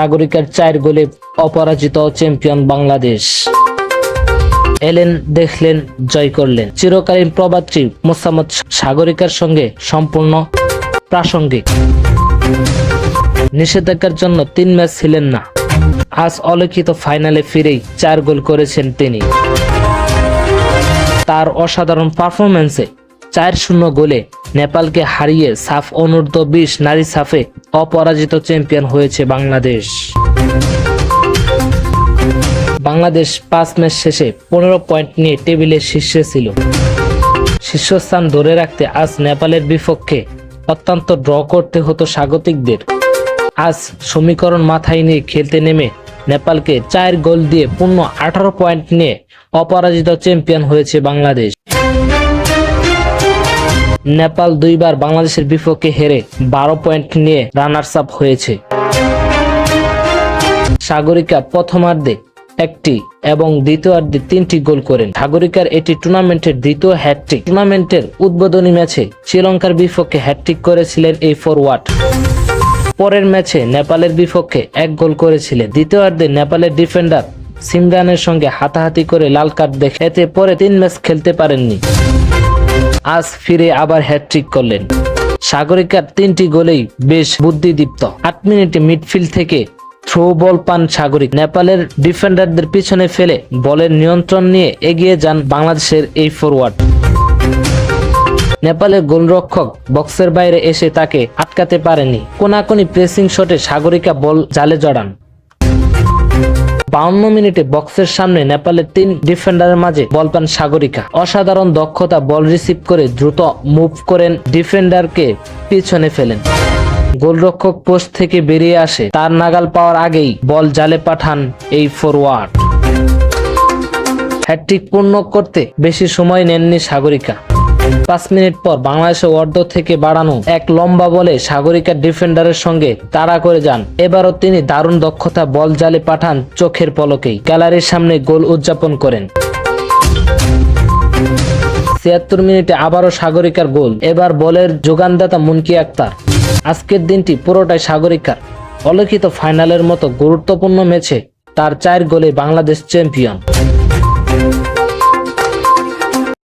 সাগরিকার চার গোলে অপরাজিত চ্যাম্পিয়ন বাংলাদেশ। এলেন, দেখলেন, জয় করলেন। চিরকালীন প্রবাদটি মোসাম্মদ সাগরিকার সঙ্গে সম্পূর্ণ প্রাসঙ্গিক। নিষেধাজ্ঞার জন্য তিন ম্যাচ ছিলেন না। আজ অলিখিত ফাইনালে ফিরেই চার গোল করেছেন তিনি। তার অসাধারণ পারফরমেন্সে চার শূন্য গোলে নেপালকে হারিয়ে সাফ অনূর্ধ্ব বিশ নারী সাফে অপরাজিত চ্যাম্পিয়ন হয়েছে বাংলাদেশ। বাংলাদেশ পাঁচ ম্যাচ শেষে পনেরো পয়েন্ট নিয়ে টেবিলের শীর্ষে ছিল। শীর্ষস্থান ধরে রাখতে আজ নেপালের বিপক্ষে অত্যন্ত ড্র করতে হতো স্বাগতিকদের। আজ সমীকরণ মাথায় নিয়ে খেলতে নেমে নেপালকে চার গোল দিয়ে পূর্ণ আঠারো পয়েন্ট নিয়ে অপরাজিত চ্যাম্পিয়ন হয়েছে বাংলাদেশ। নেপাল দুইবার বাংলাদেশের বিপক্ষে হেরে বারো পয়েন্ট নিয়ে রানার্স আপ হয়েছে। সাগরিকা প্রথমার্ধে একটি এবং দ্বিতীয়ার্ধে তিনটি গোল করেন। সাগরিকার এটি টুর্নামেন্টের দ্বিতীয় হ্যাটট্রিক টুর্নামেন্টের উদ্বোধনী ম্যাচে শ্রীলঙ্কার বিপক্ষে হ্যাটট্রিক করেছিলেন এই ফরওয়ার্ড পরের ম্যাচে নেপালের বিপক্ষে এক গোল করেছিলেন। দ্বিতীয়ার্ধে নেপালের ডিফেন্ডার সিমরানের সঙ্গে হাতাহাতি করে লাল কার্ড দেখে এতে পরে তিন ম্যাচ খেলতে পারেননি। আজ ফিরে আবার হ্যাটট্রিক করলেন। সাগরিকার তিনটি গোলেই বেশ বুদ্ধিদীপ্ত। আট মিনিটে মিডফিল্ড থেকে থ্রো বল পান সাগরিক। নেপালের ডিফেন্ডারদের পিছনে ফেলে বলের নিয়ন্ত্রণ নিয়ে এগিয়ে যান বাংলাদেশের এই ফরওয়ার্ড নেপালের গোলরক্ষক বক্সের বাইরে এসে তাকে আটকাতে পারেনি। কোনাকুনি প্রেসিং শটে সাগরিকা বল জালে জড়ান। বাউন্ন মিনিটে বক্সের সামনে নেপালের তিন ডিফেন্ডারের মাঝে বল পান সাগরিকা। অসাধারণ দক্ষতা বল রিসিভ করে দ্রুত মুভ করেন ডিফেন্ডারকে পিছনে ফেলেন। গোলরক্ষক পোস্ট থেকে বেরিয়ে আসে। তার নাগাল পাওয়ার আগেই বল জালে পাঠান এই ফরওয়ার্ড হ্যাটট্রিক পূর্ণ করতে বেশি সময় নেননি সাগরিকা। পাঁচ মিনিট পর বাংলাদেশের অর্ধ থেকে বাড়ানো এক লম্বা বলে সাগরিকার ডিফেন্ডারের সঙ্গে তাড়া করে যান। এবারও তিনি দারুণ দক্ষতা বল জালে পাঠান চোখের পলকেই। গ্যালারির সামনে গোল উদযাপন করেন। ছিয়াত্তর মিনিটে আবারও সাগরিকার গোল। এবার বলের যোগানদাতা মুনকি আক্তার। আজকের দিনটি পুরোটাই সাগরিকার। অলিখিত ফাইনালের মতো গুরুত্বপূর্ণ ম্যাচে তার চার গোলে বাংলাদেশ চ্যাম্পিয়ন।